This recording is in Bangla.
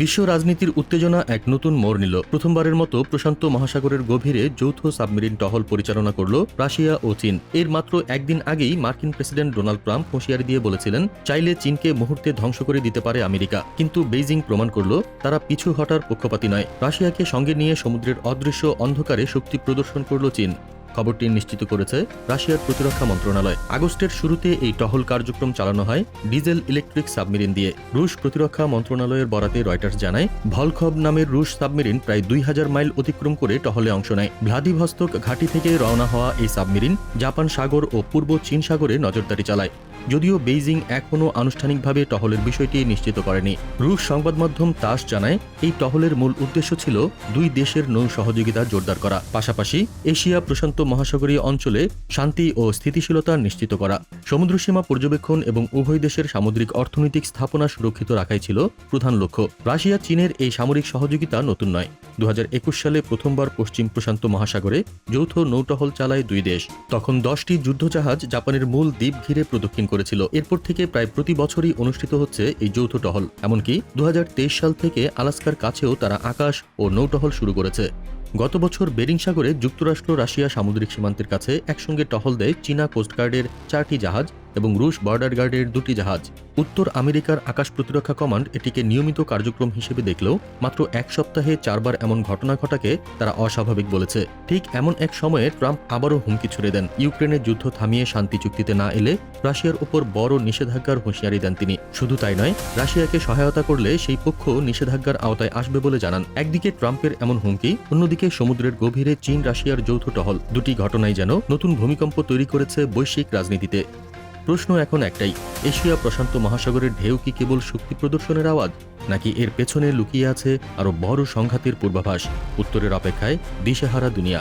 বিশ্ব রাজনীতির উত্তেজনা এক নতুন মোড় নিল। প্রথমবারের মতো প্রশান্ত মহাসাগরের গভীরে যৌথ সাবমেরিন টহল পরিচালনা করল রাশিয়া ও চীন। এর মাত্র একদিন আগেই মার্কিন প্রেসিডেন্ট ডোনাল্ড ট্রাম্প হুঁশিয়ারি দিয়ে বলেছিলেন, চাইলে চীনকে মুহূর্তে ধ্বংস করে দিতে পারে আমেরিকা। কিন্তু বেইজিং প্রমাণ করল, তারা পিছু হটার পক্ষপাতী নয়। রাশিয়াকে সঙ্গে নিয়ে সমুদ্রের অদৃশ্য অন্ধকারে শক্তি প্রদর্শন করল চীন। খবরটি নিশ্চিত করেছে রাশিয়ার প্রতিরক্ষা মন্ত্রণালয়। আগস্টের শুরুতে এই টহল কার্যক্রম চালানো হয় ডিজেল ইলেকট্রিক সাবমেরিন দিয়ে। রুশ প্রতিরক্ষা মন্ত্রণালয়ের বরাতে রয়টার্স জানায় ভলখব নামের রুশ সাবমেরিন প্রায় দুই হাজার মাইল অতিক্রম করে টহলে অংশ নেয়। ভ্লাদিভস্তক ঘাঁটি থেকে রওনা হওয়া এই সাবমেরিন জাপান সাগর ও পূর্ব চীন সাগরে নজরদারি চালায়। যদিও বেইজিং এখনও আনুষ্ঠানিকভাবে টহলের বিষয়টি নিশ্চিত করেনি। রুশ সংবাদ মাধ্যম তাস জানায়, এই টহলের মূল উদ্দেশ্য ছিল দুই দেশের নৌ সহযোগিতা জোরদার করা। পাশাপাশি এশিয়া প্রশান্ত মহাসাগরীয় অঞ্চলে শান্তি ও স্থিতিশীলতা নিশ্চিত করা। সমুদ্রসীমা পর্যবেক্ষণ এবং উভয় দেশের সামুদ্রিক অর্থনৈতিক স্থাপনা সুরক্ষিত রাখাই ছিল প্রধান লক্ষ্য। রাশিয়া, চীনের এই সামরিক সহযোগিতা নতুন নয়। দু সালে প্রথমবার পশ্চিম প্রশান্ত মহাসাগরে যৌথ নৌটহল চালায় দুই দেশ। তখন দশটি যুদ্ধজাহাজ জাপানের মূল দ্বীপ ঘিরে প্রদক্ষিণ করেছিল। এরপর থেকে প্রায় প্রতি বছরই অনুষ্ঠিত হচ্ছে এই যৌথ টহল। এমনকি দু হাজার তেইশ সাল থেকে আলাস্কার কাছেও তারা আকাশ ও নৌটহল শুরু করেছে। গত বছর বেরিং সাগরে যুক্তরাষ্ট্র রাশিয়া সামুদ্রিক সীমান্তের কাছে একসঙ্গে টহল দেয় চীনা কোস্টগার্ডের চারটি জাহাজ। এবং রুশ বর্ডার গার্ডের দুটি জাহাজ। উত্তর আমেরিকার আকাশ প্রতিরক্ষা কমান্ড এটিকে নিয়মিত কার্যক্রম হিসেবে দেখলেও মাত্র এক সপ্তাহে চারবার এমন ঘটনা ঘটাকে তারা অস্বাভাবিক বলেছে। ঠিক এমন এক সময়ে ট্রাম্প আবারও হুমকি ছুড়ে দেন। ইউক্রেনের যুদ্ধ থামিয়ে শান্তি চুক্তিতে না এলে রাশিয়ার উপর বড় নিষেধাজ্ঞার হুঁশিয়ারি দেন তিনি। শুধু তাই নয়, রাশিয়াকে সহায়তা করলে সেই পক্ষ নিষেধাজ্ঞার আওতায় আসবে বলে জানান। একদিকে ট্রাম্পের এমন হুমকি, অন্যদিকে সমুদ্রের গভীরে চীন রাশিয়ার যৌথ টহল। দুটি ঘটনাই যেন নতুন ভূমিকম্প তৈরি করেছে বৈশ্বিক রাজনীতিতে। প্রশ্ন এখন একটাই, এশিয়া প্রশান্ত মহাসাগরের ঢেউ কি কেবল শক্তি প্রদর্শনের আওয়াজ, নাকি এর পেছনে লুকিয়ে আছে আরও বড় সংঘাতের পূর্বাভাস? উত্তরের অপেক্ষায় দিশেহারা দুনিয়া।